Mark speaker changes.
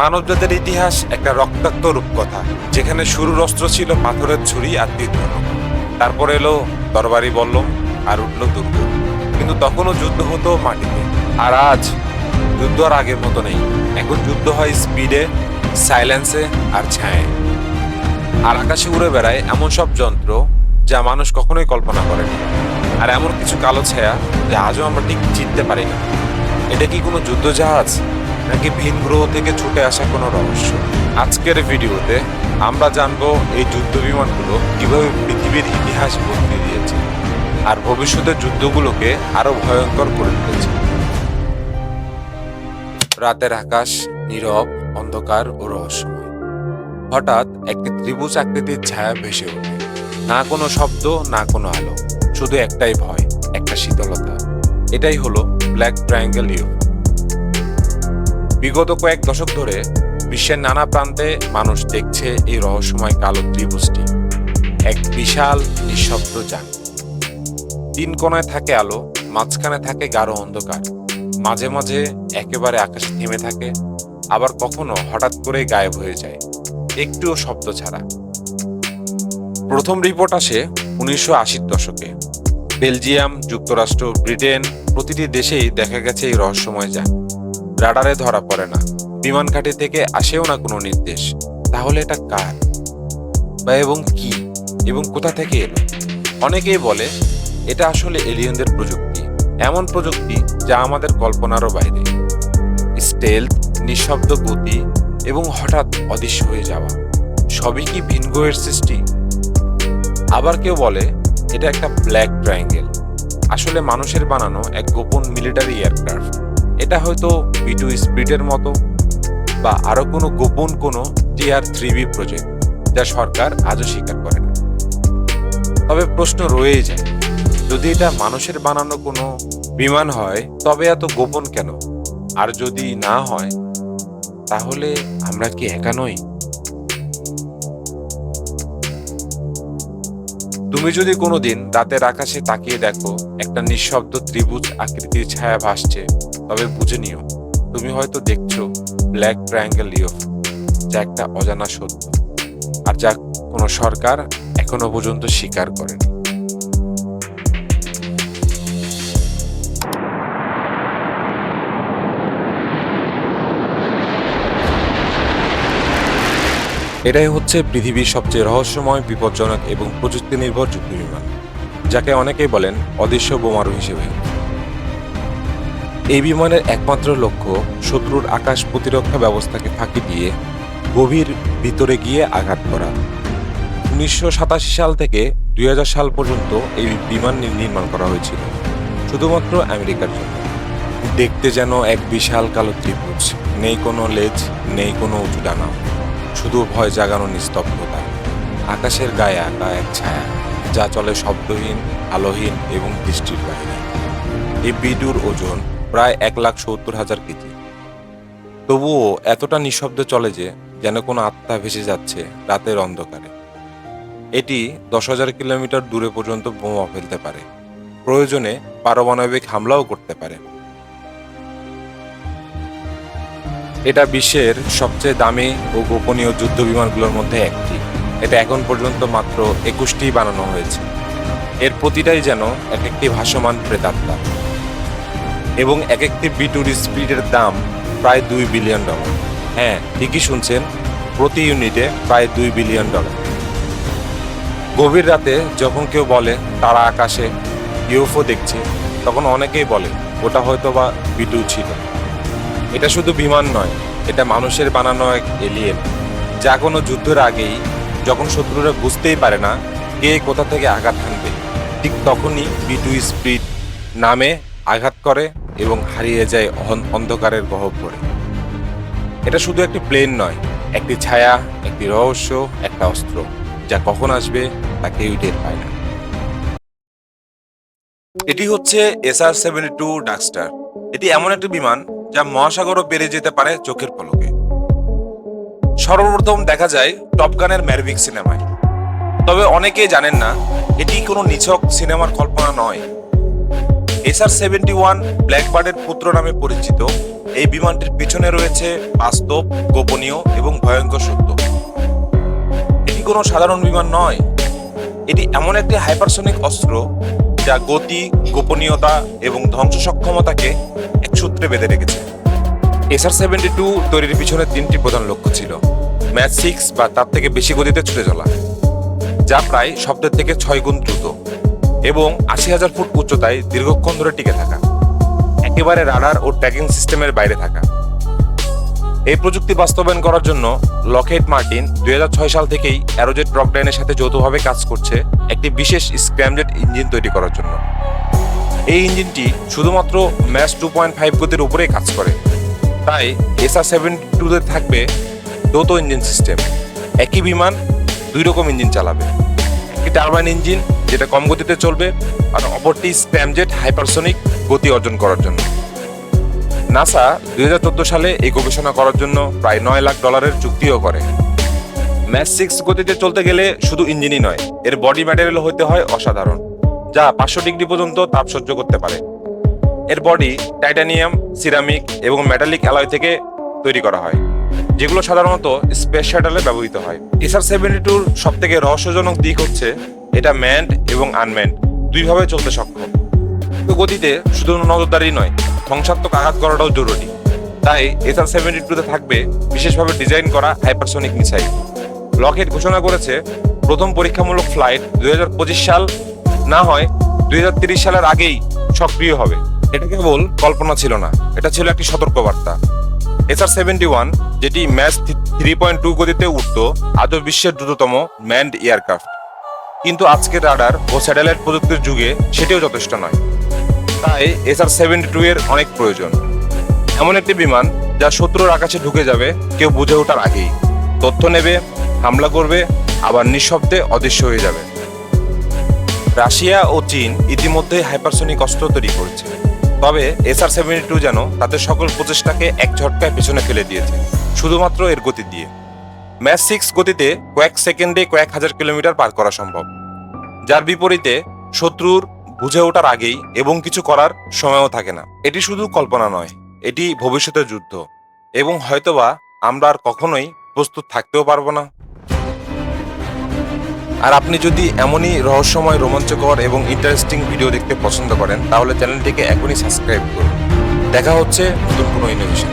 Speaker 1: মানবজাতির ইতিহাস একটা রক্তাক্ত রূপকথা, যেখানে শুরুর অস্ত্র ছিল পাথরের ছুরি আর তীর ধনুক তারপর এলো দরবারি বল্লম আর উঠল দুর্গ। কিন্তু তখনও যুদ্ধ হতো মাটিতে, আর আজ যুদ্ধ আর আগের মতো নেই। এখন যুদ্ধ হয় স্পিডে, সাইলেন্সে আর ছায়ে আর আকাশে উড়ে বেড়ায় এমন সব যন্ত্র যা মানুষ কখনোই কল্পনা করেনি আর এমন কিছু কালো ছায়া যা আজও আমরা ঠিক চিনতে পারি না। এটা কি কোনো যুদ্ধ জাহাজ নাকি ভিন গ্রহ থেকে ছুটে আসা কোনো রহস্য? আজকের ভিডিওতে আমরা জানব এই যুদ্ধ বিমানগুলো কীভাবে পৃথিবীর ইতিহাস বদলে দিয়েছে আর ভবিষ্যতের যুদ্ধগুলোকে আরও ভয়ঙ্কর করে তুলেছে। রাতের আকাশ নীরব, অন্ধকার ও রহস্যময়। হঠাৎ একটি ত্রিভুজ আকৃতির ছায়া ভেসে ওঠে। না কোনো শব্দ, না কোনো আলো, শুধু একটাই ভয়, একটা শীতলতা। এটাই হলো ব্ল্যাক ট্রায়াঙ্গেল ইউ বিগত কয়েক দশক ধরে বিশ্বের নানা প্রান্তে মানুষ দেখছে এই রহস্যময় কালো ত্রিভুজটি। এক বিশাল নিঃশব্দ যান। তিন কোণায় থাকে আলো, মাঝখানে থাকে গাঢ় অন্ধকার। মাঝে মাঝে একেবারে আকাশে থেমে থাকে, আবার কখনো হঠাৎ করে গায়েব হয়ে যায়। একটুও শব্দ ছাড়া। প্রথম রিপোর্ট আসে উনিশশো আশির দশকে। বেলজিয়াম, যুক্তরাষ্ট্র, ব্রিটেন প্রতিটি দেশেই দেখা গেছে এই রহস্যময় যান। রাডারে ধরা পড়ে না। বিমান ঘাঁটি থেকে আসেও না কোনো নির্দেশ। তাহলে এটা কার? বা এবং কি? এবং কোথা থেকে এলো? অনেকেই বলে, এটা আসলে এলিয়েনদের প্রযুক্তি। এমন প্রযুক্তি যা আমাদের কল্পনারও বাইরে। স্টেলথ, নিঃশব্দ গতি এবং হঠাৎ অদৃশ্য হয়ে যাওয়া। সবই কি ভিনগ্রহের সৃষ্টি? আবার কেউ বলে, এটা একটা ব্ল্যাক ট্রায়াঙ্গেল। আসলে মানুষের বানানো এক গোপন মিলিটারি এয়ারক্রাফট। এটা হয়তো বিটু স্পিডের মতো বা আরও কোনো গোপন কোনো টিআর থ্রি বি প্রজেক্ট যা সরকার আজও স্বীকার করে না। তবে প্রশ্ন রয়েই যায়, যদি এটা মানুষের বানানো কোনো বিমান হয়, তবে এত গোপন কেন? আর যদি না হয়, তাহলে আমরা কি একা নই? তুমি যদি কোনোদিন রাতের আকাশে তাকিয়ে দেখো, একটা নিঃশব্দ ত্রিভুজ আকৃতির ছায়া ভাসছে, তবে বুঝে নিও, তুমি হয়তো দেখছ ব্ল্যাক ট্রায়াঙ্গেল লিও যা একটা অজানা সত্য, আর যা কোনো সরকার এখনও পর্যন্ত স্বীকার করেনি। এটাই হচ্ছে পৃথিবীর সবচেয়ে রহস্যময়, বিপজ্জনক এবং প্রযুক্তি নির্ভর যুদ্ধ বিমান, যাকে অনেকেই বলেন অদৃশ্য বোমারু হিসেবে। এই বিমানের একমাত্র লক্ষ্য শত্রুর আকাশ প্রতিরক্ষা ব্যবস্থাকে ফাঁকি দিয়ে গভীর ভিতরে গিয়ে আঘাত করা। উনিশশো সাতাশি সাল থেকে দুই হাজার সাল পর্যন্ত এই বিমান নির্মাণ করা হয়েছিল, শুধুমাত্র আমেরিকার জন্য। দেখতে যেন এক বিশাল কালো ত্রিভুজ, নেই কোনো লেজ, নেই কোনো উঁচু ডানা। শুধু ভয় জাগানো নিস্তব্ধতা। আকাশের গায়ে আঁকা এক ছায়া, যা চলে শব্দহীন, আলোহীন এবং দৃষ্টির বাইরে এই বিডুর ওজন প্রায় এক লাখ সত্তর হাজার কেজি। তবুও এতটা নিঃশব্দে চলে যে যেন কোনো আত্মা ভেসে যাচ্ছে রাতের অন্ধকারে। এটি দশ হাজার কিলোমিটার দূরে পর্যন্ত বোমা ফেলতে পারে। প্রয়োজনে পারমাণবিক হামলাও করতে পারে। এটা বিশ্বের সবচেয়ে দামি ও গোপনীয় যুদ্ধ বিমানগুলোর মধ্যে একটি। এটা এখন পর্যন্ত মাত্র একুশটি বানানো হয়েছে। এর প্রতিটাই যেন এক একটি ভাসমান প্রেতাত্মা। এবং এক একটি বিটুর স্পিডের দাম প্রায় দুই বিলিয়ন ডলার। হ্যাঁ ঠিকই শুনছেন, প্রতি ইউনিটে প্রায় দুই বিলিয়ন ডলার। গভীর রাতে যখন কেউ বলে, তারা আকাশে, ইউএফও দেখছে, তখন অনেকেই বলে, ওটা হয়তো বা বিটু ছিল। এটা শুধু বিমান নয়, এটা মানুষের বানানো এক এলিয়েন যা কোনো যুদ্ধের আগেই যখন শত্রুরা বুঝতেই পারে না কে কোথা থেকে আঘাত হানবে, ঠিক তখনই বিটু স্পিড নামে আঘাত করে এবং হারিয়ে যায় অন্ধকারের গহ্বরে এটা শুধু একটি প্লেন নয়, একটি ছায়া, একটি রহস্য, একটা অস্ত্র, যা কখন আসবে তা কেউই টের পায় না। এটি হচ্ছে এসআর সেভেন্টি টু ডাকস্টার এটি এমন একটি বিমান যা মহাসাগরও পেরে যেতে পারে চোখের পলকে। সর্বপ্রথম দেখা যায় টপ গানের ম্যারভিক সিনেমায়। তবে অনেকেই জানেন না, এটি কোনো নিছক সিনেমার কল্পনা নয়। এসআর সেভেন্টি ওয়ান ব্ল্যাকবার্ডের পুত্র নামে পরিচিত, এই বিমানটির পিছনে রয়েছে বাস্তব, গোপনীয় এবং ভয়ঙ্কর সত্য। এটি কোনো সাধারণ বিমান নয়। এটি এমন একটি হাইপারসনিক অস্ত্র যা গতি, গোপনীয়তা এবং ধ্বংস সক্ষমতাকে এক সূত্রে বেঁধে রেখেছে। এসআর সেভেন্টি টু তৈরির পিছনে তিনটি প্রধান লক্ষ্য ছিল। ম্যাচ সিক্স বা তার থেকে বেশি গতিতে ছুটে চলা, যা প্রায় শব্দের থেকে ছয় গুণ দ্রুত এবং আশি হাজার ফুট উচ্চতায় দীর্ঘক্ষণ ধরে টিকে থাকা, একেবারে রাডার ও ট্র্যাকিং সিস্টেমের বাইরে থাকা। এই প্রযুক্তি বাস্তবায়ন করার জন্য লকেট মার্টিন দুই হাজার ছয় সাল থেকেই অ্যারোজেট রকডাইনের সাথে যৌথভাবে কাজ করছে একটি বিশেষ স্ক্র্যামজেট ইঞ্জিন তৈরি করার জন্য। এই ইঞ্জিনটি শুধুমাত্র ম্যাচ টু পয়েন্ট ফাইভ গতির উপরেই কাজ করে। তাই এসআর সেভেন টুতে থাকবে দ্বৈত ইঞ্জিন সিস্টেম। একই বিমান দুই রকম ইঞ্জিন চালাবে। একটি টারবাইন ইঞ্জিন যেটা কম গতিতে চলবে আর অপরটি স্প্যামজেট হাইপারসনিক গতি অর্জন করার জন্য। নাসা দুই হাজার চোদ্দ সালে এই গবেষণা করার জন্য প্রায় নয় লাখ ডলারের চুক্তিও করে। ম্যাচ সিক্স গতিতে চলতে গেলে শুধু ইঞ্জিনই নয়, এর বডি ম্যাটেরিয়াল হতে হয় অসাধারণ, যা পাঁচশো ডিগ্রি পর্যন্ত তাপ সহ্য করতে পারে। এর বডি টাইটানিয়াম, সিরামিক এবং মেটালিক অ্যালয় থেকে তৈরি করা হয়, যেগুলো সাধারণত স্পেস শাটলে ব্যবহৃত হয়। এসআর সেভেন্টি টুর সব থেকে রহস্যজনক দিক হচ্ছে, এটা ম্যান্ড এবং আনম্যান্ড, দুইভাবে চলতে সক্ষম। গতিতে শুধু নজরদারি নয় ধ্বংসাত্মক আঘাত করাটাও জরুরি। তাই এসআর সেভেন্টি টুতে থাকবে বিশেষভাবে ডিজাইন করা হাইপারসনিক মিসাইল লকেট ঘোষণা করেছে, প্রথম পরীক্ষামূলক ফ্লাইট দুই হাজার পঁচিশ সাল, না হয় দুই সালের আগেই সক্রিয় হবে। এটা কেবল কল্পনা ছিল না, এটা ছিল একটি সতর্কবার্তা। এসআর সেভেন্টি ওয়ান যেটি ম্যাচ থ্রি পয়েন্ট টু গতিতে উঠত, আজও বিশ্বের দ্রুততম ম্যান্ড এয়ারক্রাফট কিন্তু আজকের রাডার ও স্যাটেলাইট প্রযুক্তির যুগে সেটিও যথেষ্ট নয়। তাই এসআর সেভেন্টি টু এর অনেক প্রয়োজন। এমন একটি বিমান যা শত্রুর আকাশে ঢুকে যাবে, কেউ বুঝে ওঠার আগেই। তথ্য নেবে, হামলা করবে, আবার নিঃশব্দে অদৃশ্য হয়ে যাবে। রাশিয়া ও চীন ইতিমধ্যে হাইপারসনিক অস্ত্র তৈরি করেছে। তবে এসআর সেভেন্টি টু যেন তাদের সকল প্রচেষ্টাকে এক ঝটকায় পেছনে ফেলে দিয়েছে, শুধুমাত্র এর গতি দিয়ে। ম্যাচ সিক্স গতিতে কয়েক সেকেন্ডে কয়েক হাজার কিলোমিটার পার করা সম্ভব। যার বিপরীতে শত্রুর বুঝে ওঠার আগেই এবং কিছু করার সময়ও থাকে না। এটি শুধু কল্পনা নয়, এটি ভবিষ্যতের যুদ্ধ। এবং হয়তোবা আমরা আর কখনোই প্রস্তুত থাকতেও পারব না। আর আপনি যদি এমনই রহস্যময়, রোমাঞ্চকর এবং ইন্টারেস্টিং ভিডিও দেখতে পছন্দ করেন, তাহলে চ্যানেলটিকে এখনই সাবস্ক্রাইব করুন। দেখা হচ্ছে নতুন কোনো ইনোভেশন